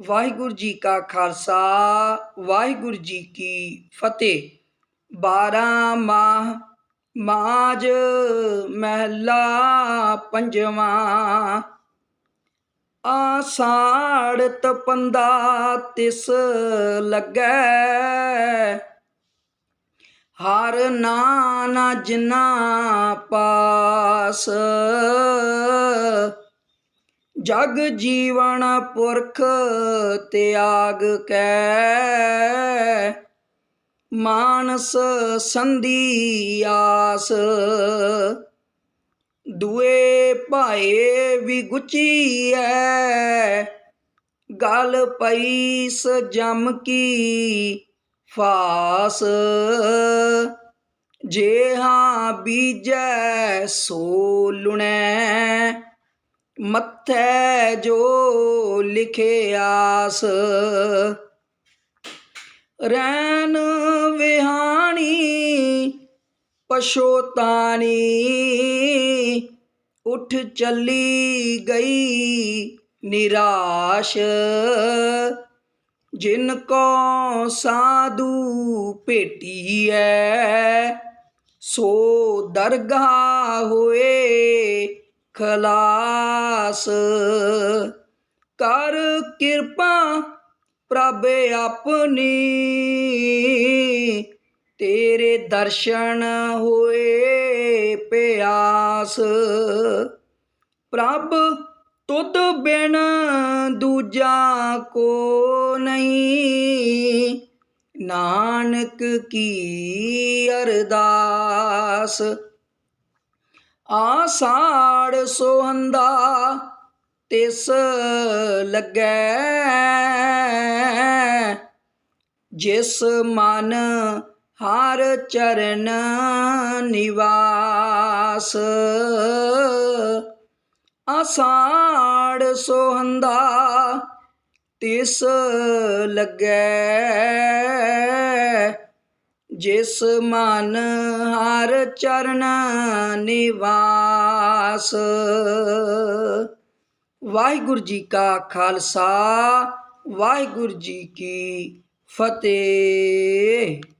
ਵਾਹਿਗੁਰੂ ਜੀ ਕਾ ਖਾਲਸਾ, ਵਾਹਿਗੁਰੂ ਜੀ ਕੀ ਫਤਿਹ। 12 ਮਾਹ ਮਾਜ ਮਹਿਲਾ ਪੰਜਵਾਂ। ਆਸਾੜ ਤਪੰਦਾ ਤਿਸ ਲੱਗੈ। ਹਰ ਨਾਨਾ ਜਿਨਾ ਪਾਸ। ਜਗ ਜੀਵਨ ਪੁਰਖ ਤਿਆਗ ਕੈ, ਮਾਨਸ ਸੰਧੀ ਆਸ। ਦੁਏ ਭਾਏ ਵੀ ਗੁਚੀਐ ਗਲ ਪਈ ਸ ਜਮ ਕੀ ਫਾਸ। ਜੇ ਹਾਂ ਬੀਜੈ ਸੋ ਲੁਣੈ ਮੱਥੈ ਜੋ ਲਿਖਿਆਸ ਰੈਨ ਵਿਹਾਣੀ ਪਸ਼ੋਤਾਨੀ ਉਠ ਚੱਲੀ ਗਈ ਨਿਰਾਸ਼। ਜਿਨ ਕੋ ਸਾਧੂ ਭੇਟੀਐ, ਸੋ ਦਰਗਾ ਹੋਏ ਖਲਾਸ। ਕਰ ਕਿਰਪਾ ਪ੍ਰਭ ਆਪਣੀ। ਤੇਰੇ ਦਰਸ਼ਨ ਹੋਏ ਪਿਆਸ। ਪ੍ਰਭ ਤੁਧ ਬਿਨ ਦੂਜਾ ਕੋ ਨਹੀਂ। ਨਾਨਕ ਕੀ ਅਰਦਾਸ। ਆਸਾੜ ਸੋਹੰਦਾ ਤਿਸ ਲੱਗੈ। ਜਿਸ ਮਨ ਹਰ ਚਰਨ ਨਿਵਾਸ। ਆਸਾੜ ਸੋਹੰਦਾ ਤਿਸ ਲੱਗੈ। ਜਿਸ ਮਨ ਹਰ ਚਰਨ ਨਿਵਾਸ। ਵਾਹਿਗੁਰੂ ਜੀ ਕਾ ਖਾਲਸਾ ਵਾਹਿਗੁਰੂ ਜੀ ਕੀ ਫਤਿਹ।